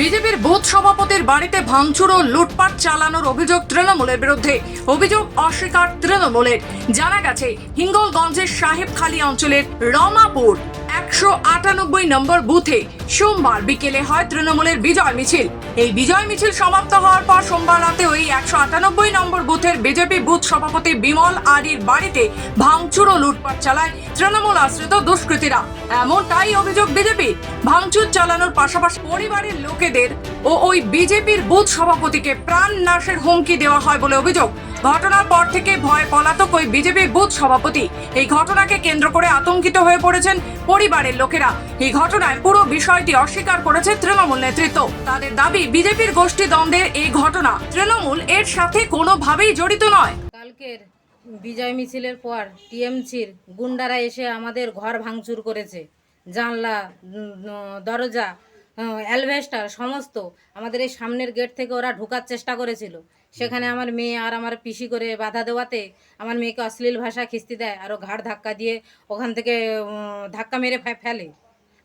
বিজেপির বুথ সভাপতির বাড়িতে ভাঙচুর ও লুটপাট চালানোর অভিযোগ তৃণমূলের বিরুদ্ধে। অভিযোগ অস্বীকার তৃণমূলের। জানা গেছে, হিঙ্গলগঞ্জের সাহেবখালী অঞ্চলের রমাপুর একশো আটানব্বই নম্বর বুথে সোমবার বিকেলে হয় তৃণমূলের বিজয় মিছিল। এই বিজয় মিছিল সমাপ্ত হওয়ার পর সোমবার রাতে ওই একশো আটানব্বই নম্বর বুথের বিজেপি বুথ সভাপতি বিমল আরির বাড়িতে ভাঙচুর ও লুটপাট চালায় তৃণমূল আশ্রিত দুষ্কৃতীরা। এমনটাই অভিযোগ বিজেপি। ভাঙচুর চালানোর পাশাপাশি পরিবারের লোকেদের ও ওই বিজেপির বুথ সভাপতিকে প্রাণ নাশের হুমকি দেওয়া হয় বলে অভিযোগ। ঘটনার পর থেকে ভয় পলাতক ওই বিজেপির বুথ সভাপতি। এই ঘটনাকে কেন্দ্র করে আতঙ্কিত হয়ে পড়েছেন পরিবারের লোকেরা। এই ঘটনায় পুরো বিষয়টি অস্বীকার করেছে তৃণমূল নেতৃত্ব। তাদের দাবি, বিজেপির গোষ্ঠী দ্বন্দ্বের এই ঘটনা। তৃণমূল এর সাথে কোনোভাবেই জড়িত নয়। কালকের বিজয় মিছিলের পর টিএমসির গুন্ডারা এসে আমাদের ঘর ভাঙচুর করেছে। জানলা দরজা অ্যালভেস্টার সমস্ত। আমাদের এই সামনের গেট থেকে ওরা ঢোকার চেষ্টা করেছিল। সেখানে আমার মেয়ে আর আমার পিসি করে বাধা দেওয়াতে আমার মেয়েকে অশ্লীল ভাষা খিস্তি দেয় আরও ঘাড় ধাক্কা দিয়ে ওখান থেকে ধাক্কা মেরে ফেলে।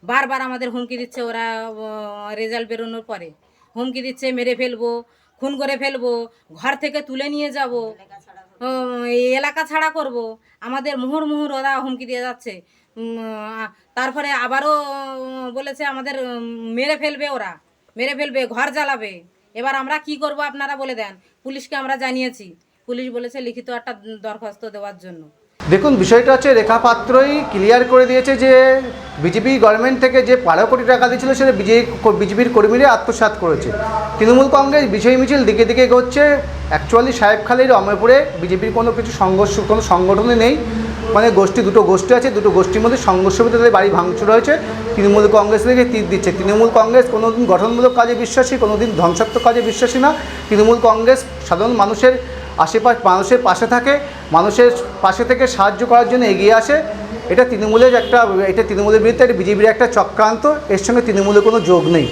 বারবার আমাদের হুমকি দিচ্ছে ওরা রেজাল্ট বেরোনোর পরে। হুমকি দিচ্ছে মেরে ফেলব খুন করে ফেলব ঘর থেকে তুলে নিয়ে যাব। এলাকা ছাড়া করব। আমাদের মুহুর মুহুর ওরা হুমকি দিয়ে যাচ্ছে। তারপরে আবারও বলেছে আমাদের মেরে ফেলবে ওরা। মেরে ফেলবে, ঘর জ্বালাবে। এবার আমরা কি করব আপনারা বলে দেন। পুলিশকে আমরা জানিয়েছি। পুলিশ বলেছে লিখিত একটা দরখাস্ত দেওয়ার জন্য। দেখুন, বিষয়টা হচ্ছে রেখা পাত্রই ক্লিয়ার করে দিয়েছে যে বিজেপি গভর্নমেন্ট থেকে যে বারো কোটি টাকা দিয়েছিল, সেটা বিজেপি বিজেপির কর্মীরা আত্মসাৎ করেছে। তৃণমূল কংগ্রেস বিজয়ী মিছিল দিকে দিকে এগোচ্ছে। অ্যাকচুয়ালি সাহেবখালীর অমরপুরে বিজেপির কোনো কিছু সংঘর্ষ, কোনো সংগঠনই নেই। মানে গোষ্ঠী, দুটো গোষ্ঠী আছে, দুটো গোষ্ঠীর মধ্যে সংঘর্ষ তাদের বাড়ি ভাঙচুর হয়েছে। তৃণমূল কংগ্রেস থেকে তীর দিচ্ছে। তৃণমূল কংগ্রেস কোনোদিন গঠনমূলক কাজে বিশ্বাসী, কোনোদিন ধ্বংসাত্মক কাজে বিশ্বাসী না। তৃণমূল কংগ্রেস সাধারণ মানুষের আশেপাশ, মানুষের পাশে থাকে। মানুষের পাশে থেকে সাহায্য করার জন্য এগিয়ে আসে। এটা তৃণমূলের একটা, এটা তৃণমূলের বিরুদ্ধে, এটা বিজেপির একটা চক্রান্ত। এর সঙ্গে তৃণমূলের কোনো যোগ নেই।